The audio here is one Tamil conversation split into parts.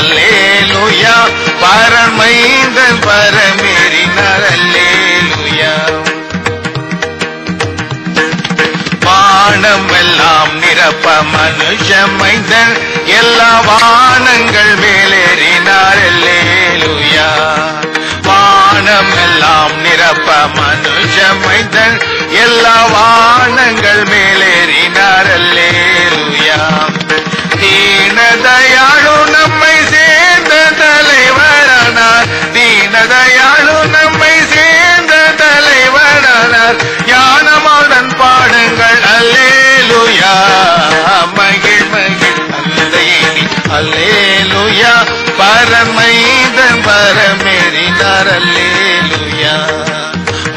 அல்லேலுயா. பரமைந்தன் பரமேறினார். அல்லேலுயா. வானமெல்லாம் நிரப்ப மனுஷ மைந்தன். எல்லா வானங்கள் மேலேறினார். அல்லேலுயா. வானமெல்லாம் நிரப்ப மனுஷ மைந்தன். எல்லா வானங்கள் மேலேறினார். அல்லேலுயா. தீனதயா அல்லேலுயா பரமைத பரமேறி நரல்லேலுயா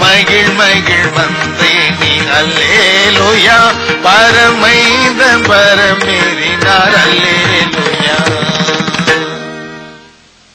மகிழ் மகிழ் வந்தே நீ அல்லேலுயா பரமைத பரமேறி அல்லேலுயா